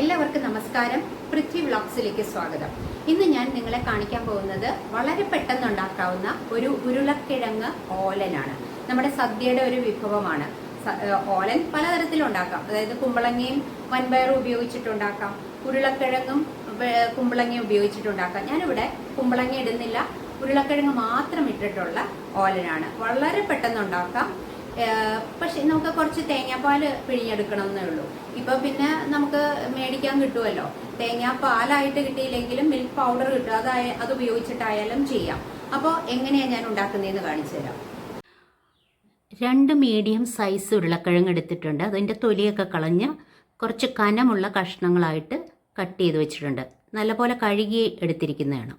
എല്ലാവർക്കും നമസ്കാരം. പൃഥ്വി വ്ളോഗ്സിലേക്ക് സ്വാഗതം. ഇന്ന് ഞാൻ നിങ്ങളെ കാണിക്കാൻ പോകുന്നത് വളരെ പെട്ടെന്ന് ഉണ്ടാക്കാവുന്ന ഒരു ഉരുളക്കിഴങ്ങ് ഓലനാണ്. നമ്മുടെ സദ്യയുടെ ഒരു വിഭവമാണ്. ഓലൻ പലതരത്തിൽ ഉണ്ടാക്കാം അതായത് കുമ്പളങ്ങയും വൻപയറും ഉപയോഗിച്ചിട്ടുണ്ടാക്കാം. ഉരുളക്കിഴങ്ങും കുമ്പളങ്ങയും ഉപയോഗിച്ചിട്ടുണ്ടാക്കാം. ഞാനിവിടെ കുമ്പളങ്ങ ഇടുന്നില്ല. ഉരുളക്കിഴങ്ങ് മാത്രം ഇട്ടിട്ടുള്ള ഓലനാണ്. വളരെ പെട്ടെന്ന് ഉണ്ടാക്കാം പക്ഷെ നമുക്ക് കുറച്ച് തേങ്ങാപ്പാൽ പിഴിഞ്ഞെടുക്കണം എന്നേ ഉള്ളൂ. ഇപ്പൊ പിന്നെ നമുക്ക് മേടിക്കാൻ കിട്ടുമല്ലോ. തേങ്ങാപ്പാലായിട്ട് കിട്ടിയില്ലെങ്കിലും മിൽക്ക് പൗഡർ കിട്ടും. അതായ അത് ഉപയോഗിച്ചിട്ടായാലും ചെയ്യാം. അപ്പോൾ എങ്ങനെയാണ് ഞാൻ ഉണ്ടാക്കുന്നതെന്ന് കാണിച്ചു തരാം. രണ്ട് മീഡിയം സൈസ് ഉരുളക്കിഴങ്ങ് എടുത്തിട്ടുണ്ട്. അതിന്റെ തൊലിയൊക്കെ കളഞ്ഞ് കുറച്ച് കനമുള്ള കഷ്ണങ്ങളായിട്ട് കട്ട് ചെയ്ത് വെച്ചിട്ടുണ്ട്. നല്ലപോലെ കഴുകി എടുത്തിരിക്കുന്നതാണ്.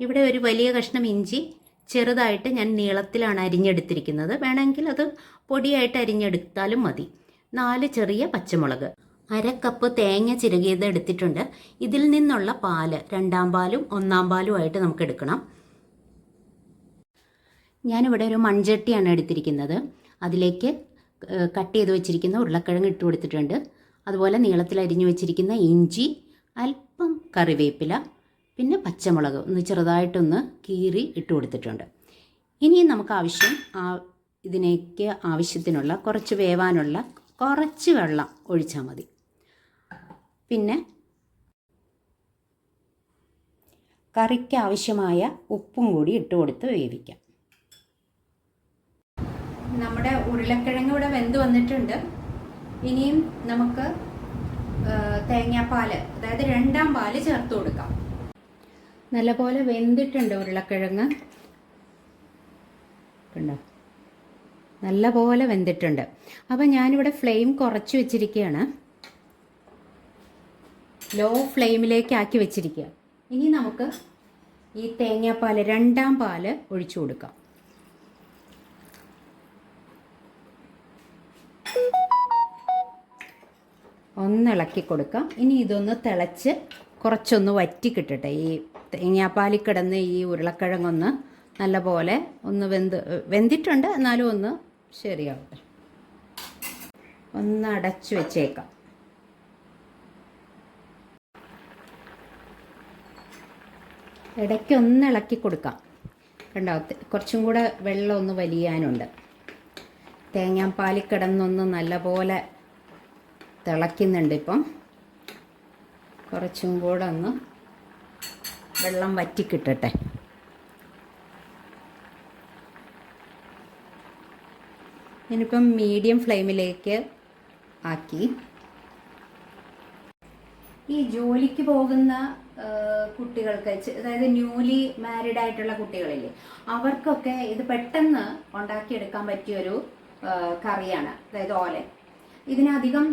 ഇവിടെ ഒരു വലിയ കഷ്ണം ഇഞ്ചി ചെറുതായിട്ട് ഞാൻ നീളത്തിലാണ് അരിഞ്ഞെടുത്തിരിക്കുന്നത്. വേണമെങ്കിൽ അത് പൊടിയായിട്ട് അരിഞ്ഞെടുത്താലും മതി. നാല് ചെറിയ പച്ചമുളക്. അര കപ്പ് തേങ്ങ ചിരകിയത് എടുത്തിട്ടുണ്ട്. ഇതിൽ നിന്നുള്ള പാൽ രണ്ടാം പാലും ഒന്നാം പാലും ആയിട്ട് നമുക്ക് എടുക്കണം. ഞാനിവിടെ ഒരു മൺചട്ടിയാണ് എടുത്തിരിക്കുന്നത്. അതിലേക്ക് കട്ട് ചെയ്ത് വെച്ചിരിക്കുന്ന ഉരുളക്കിഴങ്ങ് ഇട്ട് കൊടുത്തിട്ടുണ്ട്. അതുപോലെ നീളത്തിൽ അരിഞ്ഞു വെച്ചിരിക്കുന്ന ഇഞ്ചി അല്പം കറിവേപ്പില പിന്നെ പച്ചമുളക് ഒന്ന് ചെറുതായിട്ടൊന്ന് കീറി ഇട്ട് കൊടുത്തിട്ടുണ്ട്. ഇനിയും നമുക്ക് ആവശ്യം ആ ഇതിനേക്ക് ആവശ്യത്തിനുള്ള കുറച്ച് വേവാനുള്ള കുറച്ച് വെള്ളം ഒഴിച്ചാൽ മതി. പിന്നെ കറിക്ക് ആവശ്യമായ ഉപ്പും കൂടി ഇട്ട് കൊടുത്ത് വേവിക്കാം. നമ്മുടെ ഉരുളക്കിഴങ്ങ് ഇവിടെ വെന്ത് വന്നിട്ടുണ്ട്. ഇനിയും നമുക്ക് തേങ്ങാപ്പാൽ അതായത് രണ്ടാം പാൽ ചേർത്ത് കൊടുക്കാം. നല്ലപോലെ വെന്തിട്ടുണ്ട് ഉരുളക്കിഴങ്ങ്. കണ്ടോ? നല്ലപോലെ വെന്തിട്ടുണ്ട്. അപ്പം ഞാനിവിടെ ഫ്ലെയിം കുറച്ച് വെച്ചിരിക്കുകയാണ് ലോ ഫ്ലെയിമിലേക്ക് ആക്കി വെച്ചിരിക്കുക. ഇനി നമുക്ക് ഈ തേങ്ങാപ്പാൽ രണ്ടാം പാൽ ഒഴിച്ചു കൊടുക്കാം. ഒന്നിളക്കി കൊടുക്കാം. ഇനി ഇതൊന്ന് തിളച്ച് കുറച്ചൊന്ന് വറ്റി കിട്ടട്ടെ ഈ തേങ്ങാപ്പാലിൽ കിടന്ന് ഈ ഉരുളക്കിഴങ്ങൊന്ന് നല്ലപോലെ ഒന്ന് വെന്ത് വെന്തിട്ടുണ്ട്. എന്നാലും ഒന്ന് ശരിയാവട്ടെ. ഒന്ന് അടച്ചു വെച്ചേക്കാം. ഇടയ്ക്ക് ഒന്ന് ഇളക്കി കൊടുക്കാം. കണ്ടോ? കുറച്ചും കൂടെ വെള്ളം ഒന്ന് വലിയാനുണ്ട്. തേങ്ങാപ്പാലിൽ കിടന്നൊന്ന് നല്ലപോലെ തിളയ്ക്കുന്നുണ്ട് ഇപ്പം. കുറച്ചും കൂടെ ഒന്ന് വെള്ളം വറ്റിക്കിട്ടട്ടെ. ഞാനിപ്പം മീഡിയം ഫ്ലെയിമിലേക്ക് ആക്കി. ഈ ജോലിക്ക് പോകുന്ന കുട്ടികൾക്ക് അതായത് ന്യൂലി മാരീഡ് ആയിട്ടുള്ള കുട്ടികളില്ലേ അവർക്കൊക്കെ ഇത് പെട്ടെന്ന് ഉണ്ടാക്കിയെടുക്കാൻ പറ്റിയൊരു കറിയാണ് അതായത് ഓലൻ. ഇതിനധികം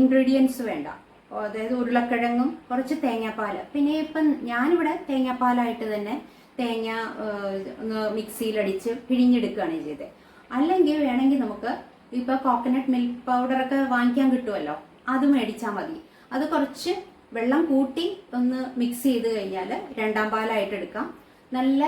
ഇൻഗ്രീഡിയൻസ് വേണ്ട. അതായത് ഉരുളക്കിഴങ്ങും കുറച്ച് തേങ്ങാപ്പാൽ പിന്നെ ഇപ്പം ഞാനിവിടെ തേങ്ങാപ്പാലായിട്ട് തന്നെ തേങ്ങ ഒന്ന് മിക്സിയിലടിച്ച് പിഴിഞ്ഞെടുക്കുകയാണ് ചെയ്തത് അല്ലെങ്കിൽ വേണമെങ്കിൽ നമുക്ക് ഇപ്പോൾ കോക്കനട്ട് മിൽക്ക് പൗഡറൊക്കെ വാങ്ങിക്കാൻ കിട്ടുമല്ലോ അത് മേടിച്ചാൽ മതി. അത് കുറച്ച് വെള്ളം കൂട്ടി ഒന്ന് മിക്സ് ചെയ്ത് കഴിഞ്ഞാൽ രണ്ടാം പാലായിട്ട് എടുക്കാം. നല്ല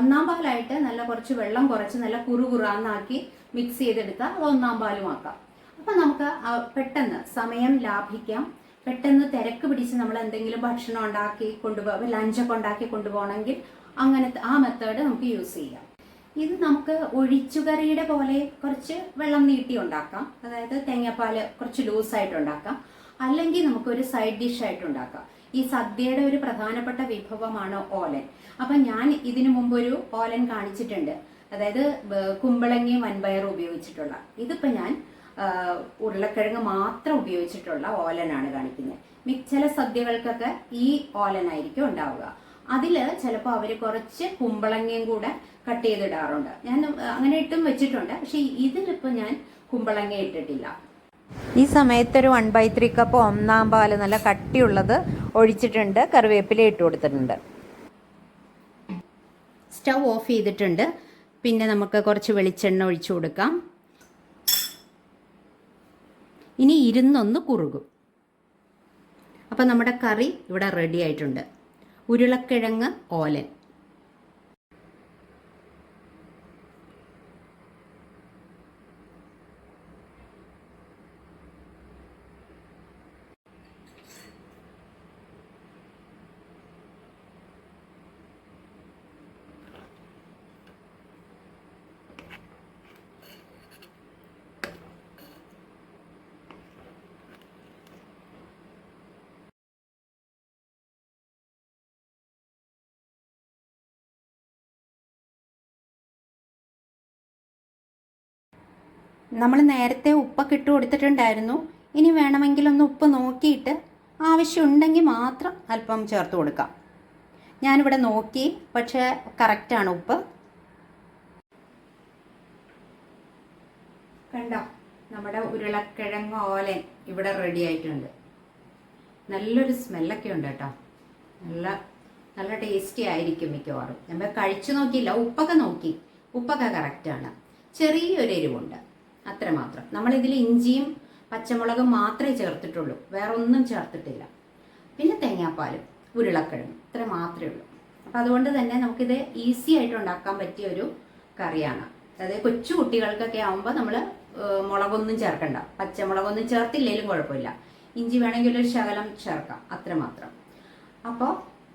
ഒന്നാം പാലായിട്ട് നല്ല കുറച്ച് വെള്ളം കുറച്ച് നല്ല കുറുകുറാന്നാക്കി മിക്സ് ചെയ്തെടുത്താൽ അത് ഒന്നാം പാലുമാക്കാം അപ്പം നമുക്ക് പെട്ടെന്ന് സമയം ലാഭിക്കാം. പെട്ടെന്ന് തിരക്ക് പിടിച്ച് നമ്മൾ എന്തെങ്കിലും ഭക്ഷണം ഉണ്ടാക്കി കൊണ്ടുപോകാം ലഞ്ചൊക്കെ ഉണ്ടാക്കി കൊണ്ടുപോകണമെങ്കിൽ അങ്ങനത്തെ ആ മെത്തേഡ് നമുക്ക് യൂസ് ചെയ്യാം. ഇത് നമുക്ക് ഒഴിച്ചുകറിയുടെ പോലെ കുറച്ച് വെള്ളം നീട്ടി ഉണ്ടാക്കാം. അതായത് തേങ്ങാപ്പാൽ കുറച്ച് ലൂസായിട്ട് ഉണ്ടാക്കാം. അല്ലെങ്കിൽ നമുക്ക് ഒരു സൈഡ് ഡിഷ് ആയിട്ട് ഉണ്ടാക്കാം. ഈ സദ്യയുടെ ഒരു പ്രധാനപ്പെട്ട വിഭവമാണ് ഓലൻ. അപ്പം ഞാൻ ഇതിനു മുമ്പ് ഒരു ഓലൻ കാണിച്ചിട്ടുണ്ട്. അതായത് കുമ്പളങ്ങയും വൻപയറും ഉപയോഗിച്ചിട്ടുള്ള. ഇതിപ്പോൾ ഞാൻ ഉരുളക്കിഴങ്ങ് മാത്രം ഉപയോഗിച്ചിട്ടുള്ള ഓലനാണ് കാണിക്കുന്നത്. ചില സദ്യകൾക്കൊക്കെ ഈ ഓലനായിരിക്കും ഉണ്ടാവുക. അതിൽ ചിലപ്പോൾ അവർ കുറച്ച് കുമ്പളങ്ങയും കൂടെ കട്ട് ചെയ്തിടാറുണ്ട്. ഞാൻ അങ്ങനെ ഇട്ടും വെച്ചിട്ടുണ്ട്. പക്ഷെ ഇതിലിപ്പോൾ ഞാൻ കുമ്പളങ്ങ ഇട്ടിട്ടില്ല. ഈ സമയത്ത് ഒരു വൺ ബൈ ത്രീ കപ്പ് ഒന്നാം പാൽ നല്ല കട്ടിയുള്ളത് ഒഴിച്ചിട്ടുണ്ട്. കറിവേപ്പില ഇട്ട് കൊടുത്തിട്ടുണ്ട്. സ്റ്റൗ ഓഫ് ചെയ്തിട്ടുണ്ട്. പിന്നെ നമുക്ക് കുറച്ച് വെളിച്ചെണ്ണ ഒഴിച്ചു കൊടുക്കാം. ഇനി ഇരുന്നൊന്ന് കുറുകും. അപ്പം നമ്മുടെ കറി ഇവിടെ റെഡി ആയിട്ടുണ്ട്. ഉരുളക്കിഴങ്ങ് ഓലൻ. നമ്മൾ നേരത്തെ ഉപ്പൊക്കെ ഇട്ട് കൊടുത്തിട്ടുണ്ടായിരുന്നു. ഇനി വേണമെങ്കിൽ ഒന്ന് ഉപ്പ് നോക്കിയിട്ട് ആവശ്യമുണ്ടെങ്കിൽ മാത്രം അല്പം ചേർത്ത് കൊടുക്കാം. ഞാനിവിടെ നോക്കി പക്ഷേ കറക്റ്റാണ് ഉപ്പ്. കണ്ടോ? നമ്മുടെ ഉരുളക്കിഴങ്ങ് ഓലൻ ഇവിടെ റെഡി ആയിട്ടുണ്ട്. നല്ലൊരു സ്മെല്ലൊക്കെ ഉണ്ട് കേട്ടോ. നല്ല നല്ല ടേസ്റ്റി ആയിരിക്കും മിക്കവാറും. നമ്മൾ കഴിച്ചു നോക്കിയില്ല ഉപ്പൊക്കെ നോക്കി. ഉപ്പൊക്കെ കറക്റ്റാണ് ചെറിയൊരു എരിവുണ്ട്. അത്രമാത്രം. നമ്മളിതിൽ ഇഞ്ചിയും പച്ചമുളകും മാത്രമേ ചേർത്തിട്ടുള്ളൂ. വേറെ ഒന്നും ചേർത്തിട്ടില്ല. പിന്നെ തേങ്ങാപ്പാലും ഉരുളക്കിഴങ്ങും ഇത്ര മാത്രമേ ഉള്ളൂ. അപ്പം അതുകൊണ്ട് തന്നെ നമുക്കിത് ഈസി ആയിട്ട് ഉണ്ടാക്കാൻ പറ്റിയ ഒരു കറിയാണ്. അതായത് കൊച്ചു കുട്ടികൾക്കൊക്കെ ആകുമ്പോൾ നമ്മൾ മുളകൊന്നും ചേർക്കണ്ട. പച്ചമുളകൊന്നും ചേർത്തില്ലെങ്കിലും കുഴപ്പമില്ല. ഇഞ്ചി വേണമെങ്കിൽ ഒരു ശകലം ചേർക്കാം അത്രമാത്രം. അപ്പോൾ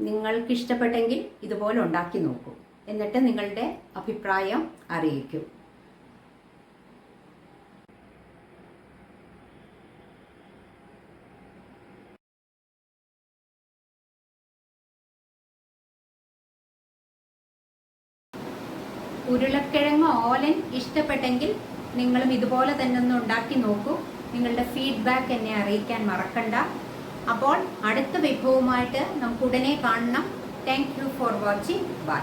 നിങ്ങൾക്ക് ഇഷ്ടപ്പെട്ടെങ്കിൽ ഇതുപോലെ ഉണ്ടാക്കി നോക്കൂ. എന്നിട്ട് നിങ്ങളുടെ അഭിപ്രായം അറിയിക്കൂ. ഉരുളക്കിഴങ്ങ് ഓലൻ ഇഷ്ടപ്പെട്ടെങ്കിൽ നിങ്ങളും ഇതുപോലെ തന്നെ ഒന്ന് ഉണ്ടാക്കി നോക്കൂ. നിങ്ങളുടെ ഫീഡ്ബാക്ക് എന്നെ അറിയിക്കാൻ മറക്കണ്ട. അപ്പോൾ അടുത്ത വിഭവമായിട്ട് നമുക്ക് ഉടനെ കാണണം. Thank you for watching bye